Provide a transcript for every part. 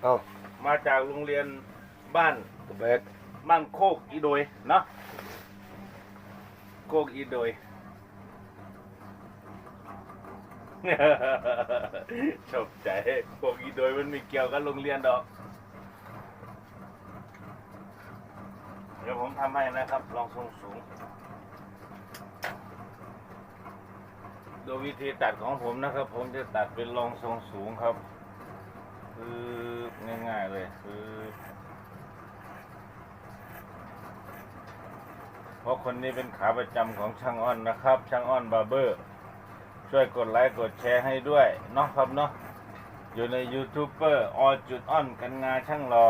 เอามาจากโรงเรียนบ้านตะแบกบ้านโคกอีโดยเนาะโคกอีโดยชอบใจโคกอีโดยมันไม่เกี่ยวกับโรงเรียนดอก เดี๋ยวผมทำให้นะครับ ลองทรงสูงดูวิธีตัดของผมนะครับ ผมจะตัดเป็นรองทรงสูงครับ คือง่ายๆเลยคือเพราะคนนี้เป็นขาประจำของช่างอ้อนนะครับ ช่างอ้อนบาร์เบอร์ ช่วยกดไลค์กดแชร์ให้ด้วยเนาะครับเนาะอยู่ในยูทูบเบอร์อจุดอ้อนกันงาช่างรอ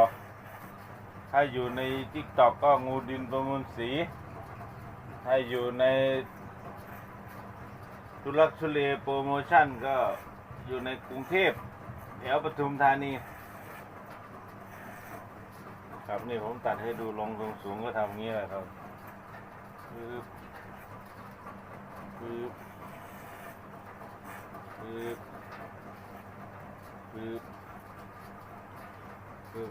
ถ้าอยู่ในทิกตอกก็งูดินประมูลสี ถ้าอยู่ในทุลักทุเลโปรโมชั่นก็อยู่ในกรุงเทพ แถวปทุมธานี ครับนี่ผมตัดให้ดูลงตรงสูงก็ทำงี้แหละครับคือคือคือคือคือ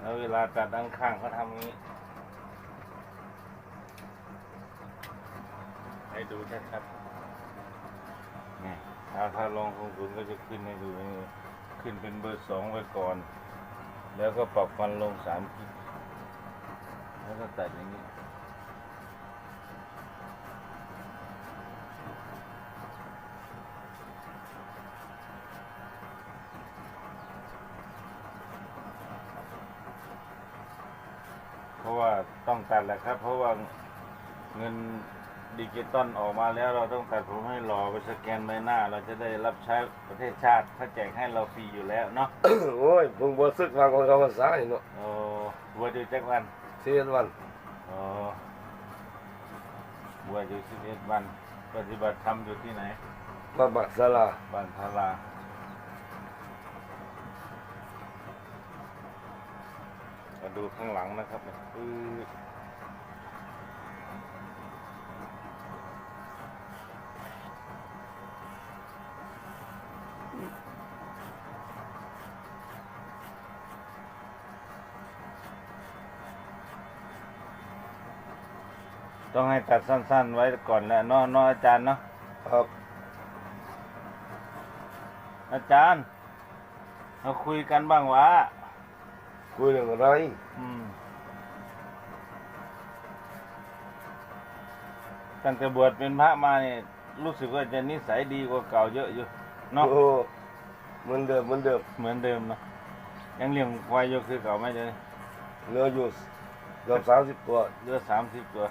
แล้วเวลาตัดด้านข้างก็ทำงี้ ให้ดูชัดๆนี่ถ้าถ้าลองตรงสูงก็จะขึ้นให้ดูนี่ขึ้นเป็นเบอร์สองไว้ก่อน แล้วก็ปรับฟันลงสามกิกแล้วก็ตัดอย่างนี้เพราะว่าต้องตัดแหละครับ เพราะว่าเงิน ดิจิตอลออกมาแล้วเราต้องตัดผมให้หล่อไปสแกนใบหน้า เราจะได้รับใช้ประเทศชาติเขาแจกให้เราฟรีอยู่แล้วเนาะ โอ้ยเพิ่งบ่ซึกฟังของเขาภาษานี่เนาะโอ้บัวอยู่จักวันเสียวันอ๋อบัวอยู่สิบเอ็ดวัน ปฏิบัติธรรมอยู่ที่ไหน มาบัดศาลาบ้านพารามาดูข้างหลังนะครับเนี่ยปื๊ด ต้องให้ตัดสั้น ๆ ไว้ก่อนแหละเนาะเนาะอาจารย์เนาะครับ อาจารย์ เราคุยกันบ้างวะคุยเรื่องอะไร อืม ตั้งแต่บวชเป็นพระมาเนี่ยรู้สึกว่าจะนิสัยดีกว่าเก่าเยอะอยู่เนาะโอ้เหมือนเดิมเหมือนเดิมเหมือนเดิมเนาะยังเลี้ยงควายอยู่คือเก่าไหมเดี๋ยวนี้เหลืออยู่เกือบสามสิบตัว เหลือสามสิบตัว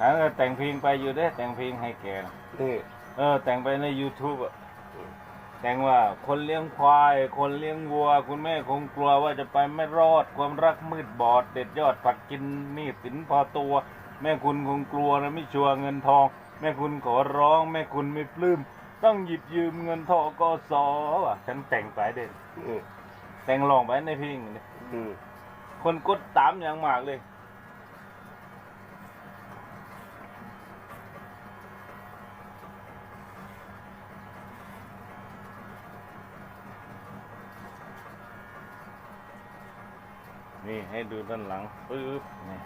ฉันก็แต่งเพลงไปอยู่เด้แต่งเพลงให้แกนะนี่เออ แต่งไปใน YouTube อะแต่งว่าคนเลี้ยงควาย คนเลี้ยงวัว คุณแม่คงกลัวว่าจะไปไม่รอดความรักมืดบอด เด็ดยอดผักกินหนี่สินพอตัว แม่คุณคงกลัวนะไม่ชัวร์เงินทอง แม่คุณขอร้อง แม่คุณไม่ปลื้มต้องหยิบยืมเงินทอกสว่ะฉันแต่งไปเด่นนี่แต่งลองไปในเพลงนี่อืมคนกดตามอย่างมากเลย นี่ให้ดูด้านหลังปึ๊บนี่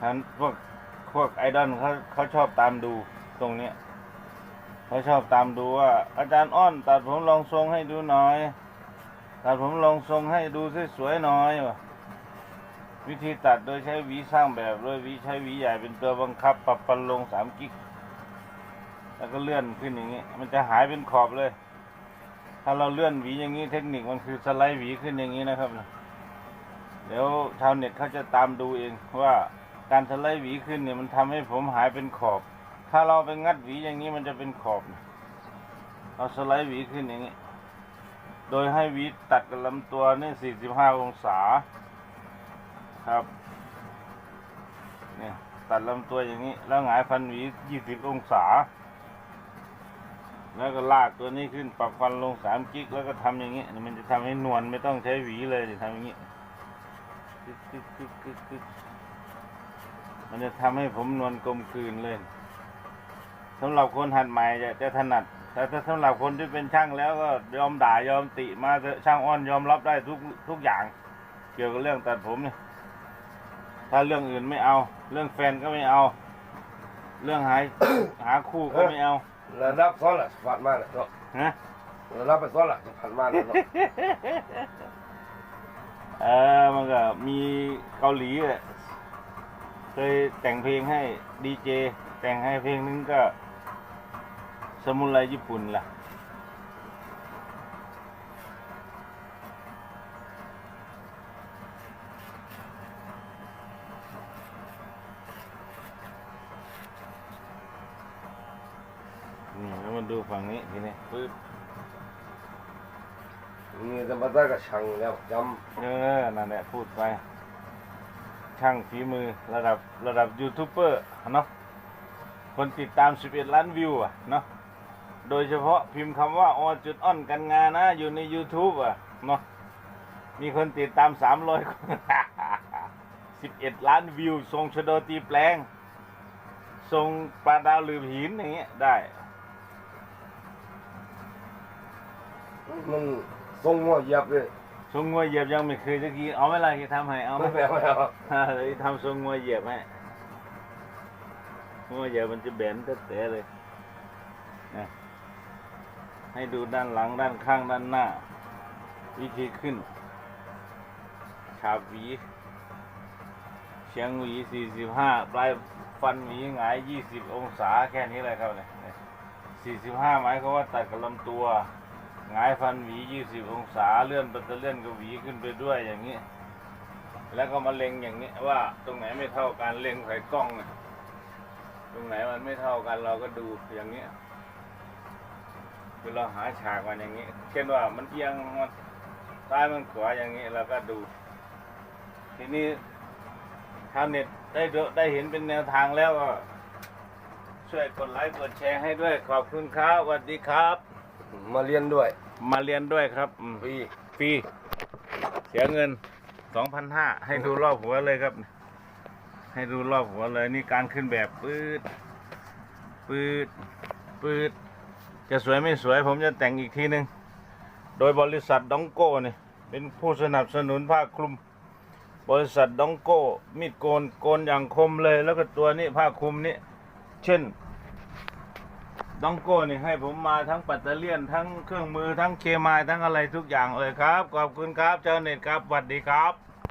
ท่านพวกพวกไอดอลเขาเขาชอบตามดูตรงเนี้ยเขาชอบตามดูว่า อาจารย์อ้อนตัดผมลองทรงให้ดูหน่อยตัดผมลองทรงให้ดูสวยๆหน่อยว่ะ วิธีตัดโดยใช้หวีสร้างแบบโดยหวีใช้หวีใหญ่เป็นตัวบังคับ ปรับปันลงสามกิก แล้วก็เลื่อนขึ้นอย่างนี้ มันจะหายเป็นขอบเลย ถ้าเราเลื่อนหวีอย่างนี้เทคนิคมันคือสไลด์หวีขึ้นอย่างนี้นะครับนะเดี๋ยวชาวเน็ตเขาจะตามดูเองว่าการสไลด์หวีขึ้นเนี่ยมันทำให้ผมหายเป็นขอบ ถ้าเราไปงัดหวีอย่างนี้มันจะเป็นขอบเราสไลด์หวีขึ้นอย่างนี้ โดยให้หวีตัดกับลำตัวนี่45 องศา ครับ เนี่ยตัดลำตัวอย่างนี้ แล้วหงายพันหวียี่สิบองศา แล้วก็ลากตัวนี้ขึ้นปรับฟันลงสามกิก แล้วก็ทำอย่างเงี้ยมันจะทำให้นวลไม่ต้องใช้หวีเลยทำอย่างเงี้ยมันจะทำให้ผมนวลกลมกลืนเลยสำหรับคนหัดใหม่จะจะถนัด แต่ถ้าสำหรับคนที่เป็นช่างแล้วก็ยอมด่ายอมติมาช่างอ้อนยอมรับได้ทุกทุกอย่าง เกี่ยวกับเรื่องตัดผมเนี่ย ถ้าเรื่องอื่นไม่เอา เรื่องแฟนก็ไม่เอา เรื่องหาย หาคู่ก็ไม่เอาระดับซ้อนละผ่านมาแล้วเนาะฮะระดับไปซ้อนละผ่านมาแล้วเนาะเออมันก็มีเกาหลีอะเคยแต่งเพลงให้ดีเจ แต่งให้เพลงนึงก็ สมุไรญี่ปุ่นล่ะ นี่แล้วมา ดูฝั่งนี้ทีนี้ปึ๊บนี่จะมาได้กับช่างแล้วจเออนั่นแหละพูดไป ช่างฝีมือระดับระดับยูทูบเบอร์เนาะคนติดตาม 11 ล้านวิวอะเนาะโดยเฉพาะพิมพ์คำว่าอจุดอ้อนกันงานนะ อยู่ใน YouTube อะเนาะมีคนติดตาม 300 คน 11 ล้านวิวทรงชโดตีแปลง ทรงปลาดาวลืมหินอย่างเงี้ยได้ มันทรงหัวเหยียบเลยทรงงัวเหยียบยังไม่เคยจะกี้เอาไหม่ละที่ทำให้เอาไหมไม่เอาไม่เอาเลยทำทรงงัวเหยียบให้งัวเหยียบมันจะแบนเตะๆเลยนะให้ดูด้านหลังด้านข้างด้านหน้า วิธีขึ้น ฉาบหวีเฉียงหวี45ปลายฟันหวีหงาย20องศาแค่นี้เลยครับเนี่ย45หมายความว่าตัดกับลำตัวห งายฟันหวี20องศาเลื่อนปัตเตอร์เลื่อนกับหวีขึ้นไปด้วยอย่างนี้ แล้วก็มาเล็งอย่างนี้ว่าตรงไหนไม่เท่ากันเล็งใส่กล้องน่ะตรงไหนมันไม่เท่ากันเราก็ดูอย่างนี้คือเราหาฉากมันอย่างนี้ เช่นว่ามันเอียงมันซ้ายมันขวาอย่างนี้เราก็ดู ทีนี้ชาวเน็ตได้ได้เห็นเป็นแนวทางแล้วก็ช่วยกดไลค์กดแชร์ให้ด้วยขอบคุณครับสวัสดีครับ มาเรียนด้วย มาเรียนด้วยครับอืมฟรีฟรีเสียเงินสองพันห้าให้ดูรอบหัวเลยครับ ให้ดูรอบหัวเลยนี่การขึ้นแบบปืดปืดปืดจะสวยไม่สวยผมจะแต่งอีกทีหนึ่งโดยบริษัทดองโก้เนี่ยเป็นผู้สนับสนุนผ้าคลุม บริษัทดองโก้มีดโกนโกนอย่างคมเลย แล้วก็ตัวนี้ผ้าคลุมนี่เช่น ต้องโก้นี่ให้ผมมาทั้งปัตเตอร์เลียนทั้งเครื่องมือทั้งเคมายทั้งอะไรทุกอย่างเลยครับ ขอบคุณครับเจ้าเน็ตครับสวัสดีครับ